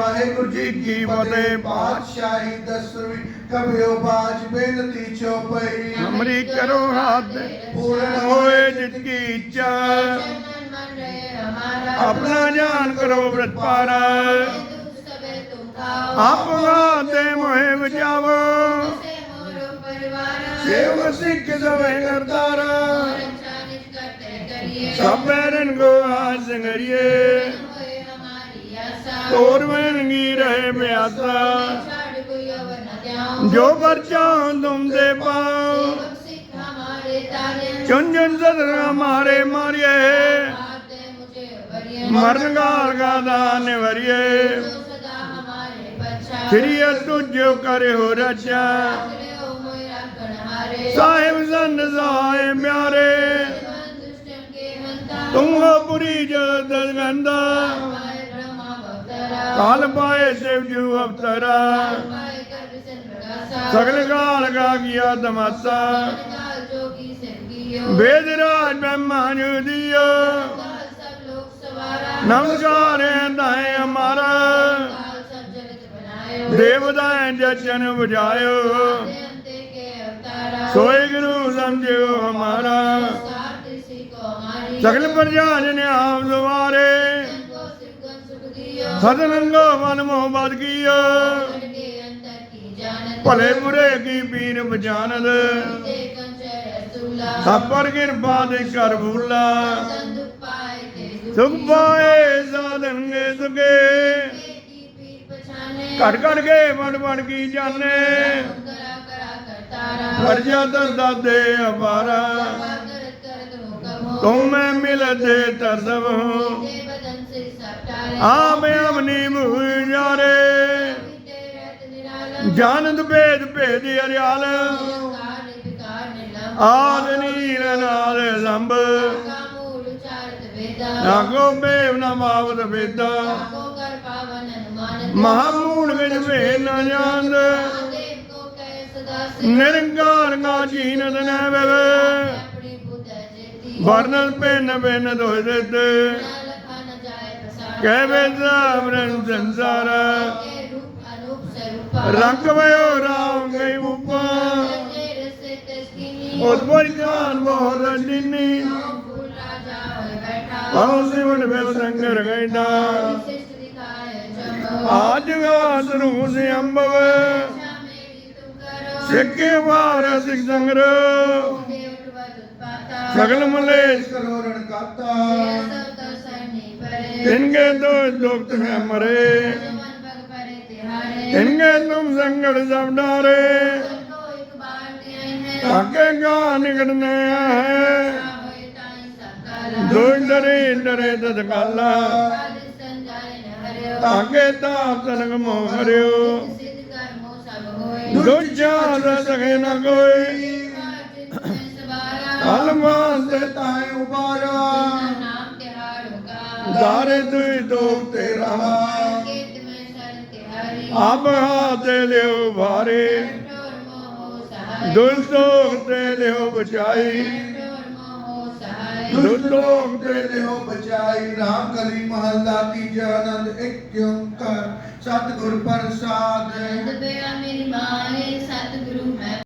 ਵਾਹਿਗੁਰੂ ਜੀ ਕੀ ਫਤਿਹ। ਪਾਤਸ਼ਾਹੀ ਦਸਵੀਂ ਕਬਿਓ ਬਾਜ ਬੇਨਤੀ ਚੋਪਈ। ਹਮਰੀ ਕਰੋ ਹੱਥ ਪੂਰਨ ਹੋਏ ਜਿਤ ਕੀ ਇੱਛਾ। ਆਪਣਾ ਜਾਨ ਕਰੋ ਪ੍ਰਤਪਾਰਾ ਆਪਣਾ ਤੇ ਮੋਹਿ ਬਚਾਵੋ ਸੇਵ ਸਿੱਖ ਸਵੇ ਕਰਤਾਰਾ। ਸਭੇ ਰਨ ਕੋ ਆਜ ਸੰਗਰੀਏ। ਤੋਰ ਵਣਗੀ ਰਹੇ ਮਿਆਸਾ ਜੋ ਪਰਚਾ ਤੁਮ ਦੇ ਪਾਓ। ਚੁਨ ਚੁਨ ਸਦਰ ਹਮਾਰੇ ਮਾਰਿਏ। ਮਰਨ ਗਾਲ ਗਾ ਦਾਨ ਵਰੀਏ ਸ੍ਰੀ ਤੁਜੋ ਕਰੇ ਹੋ ਰਚਾ ਸਾਹਿਬ ਸੰਤ ਜਾਏ ਮਿਆਰੇ। ਤੁਮ ਹੋ ਪੁਰੀ ਜਦ ਗੰਦਾ ਕਾਲ ਪਾਏ ਸਿਵ ਜੂ ਅਵਤਰਾ। ਸਗਲ ਗਾਲ ਗਾ ਗਿਆ ਦਮਾਸਾ। ਵੇਦ ਰਾਜ ਬ੍ਰਹਮਾ ਨੂੰ ਦਿਓ ਨਮਸਕਾਰ ਹੈ ਹਮਾਰਾ ਦੇਵਦਾਇ ਜਚਨ ਬੁਝਾਇਓ ਸੋਏ ਗੁਰੂ ਸਮਝਿਓ ਹਮਾਰਾ। ਸਗਲ ਪ੍ਰਜਾ ਜਨ ਆਪ ਦੁਆਰੇ। ਸਤਨੰਗੋ ਮਨ ਮੋਹ ਬਦ ਕੀਓ ਭਲੇ ਬੁਰੇ ਕੀ ਪੀਰ ਬਜਾਨਦ ਸਭ ਕਿਰਪਾ ਦੇ ਕਰ ਭੂਲਾ ਸੁਖ ਪਾਏ ਸਾਧਨਗੇ ਸੁਗੇ ਘੜ ਘੜ ਕੇ ਬਣ ਬਣ ਕੀ ਜਾਣੇ। ਵਰਜਾ ਦਰ ਦੇ ਅਪਾਰਾ। ਤੁਮ ਮੈਂ ਮਿਲਦੇ ਤਰਦਵ ਆਮੇ ਅਮਨੀ ਮੁਹ ਜਾਰੇ ਜਾਨੰਦ ਭੇਦ ਭੇਦ ਅਰਿਆਲ। ਆਦ ਨੀਲ ਨਾਲ ਲੰਬ। ਨਾਗੋ ਮੇਵ ਨਾ ਮਾਵਤ ਵੇਦਾ। ਮਹਾਮੂੜ ਵਿੱਚ ਭੇਦ ਨਾ ਜਾਣਦ। ਨਿਰੰਕਾਰ ਨਾ ਜੀਨਦ ਨਾ ਵੇਵੇ ਵਰਨਨ ਪੈਨ ਪੈਨ ਦੋਇ ਦਿੱਤੇ ਕਹਿ ਵੇ ਸਾਮਰਨ ਸੰਸਾਰ। ਰੰਗ ਵਯੋ ਰਾਮ ਗਈ ਉਪਾ ਉਦਪਰ ਜਾਨ ਮੋਹਰ ਰੰਜਨੀ ਆਉ ਸਿਵਨ ਵੇ ਸੰਗਰ ਗੈਂਦਾ ਆਜ ਗਾਸ ਰੂ ਸੇ ਅੰਬਵ ਸਿੱਕੇ ਵਾਰ ਸਿੱਖ ਸੰਗਰ। ਸਗਲ ਮਲੇਸ਼ ਕਰੋ ਦੋ ਦੁਖਤ ਹੈ ਮਰੇ। ਇਨਕੇ ਤੁਮ ਸੰਗੜ ਸਭ ਡਾਰੇ। ਆਕੇ ਗਾ ਨਿਕੜਨੇ ਹੈ। ਦੋ ਡਰੇ ਡਰੇ ਤਦ ਕਾਲਾ ਆਕੇ ਤਾਪ ਤਨਕ ਮੋਹ ਹਰਿਓ। ਦੂਜਾ ਰਸ ਨਾ ਕੋਈ। ਅਲਮਾਨ ਤੇ ਤਾਏ ਉਬਾਰਾ। ਦਾਰੇ ਦੁਈ ਦੋਖ ਤੇਰਾ ਆਪ ਹਾਥ ਲਿਓ ਭਾਰੇ। ਦੁਲ ਦੋਖ ਤੇ ਲਿਓ ਬਚਾਈ। ਦੁਲ ਦੋਖ ਤੇ ਤੇ ਦੇਹੋ ਬਚਾਈ। ਰਾਮ ਕਲੀ ਮਹੱਲਾ ਤੀਜਾ ਆਨੰਦ ਇੱਕ ਓੰਕਾਰ। ਸਤਿਗੁਰ ਪ੍ਰਸਾਦ। ਮੇਰੀ ਮਾਏ ਸਤਿਗੁਰੂ ਮੈਂ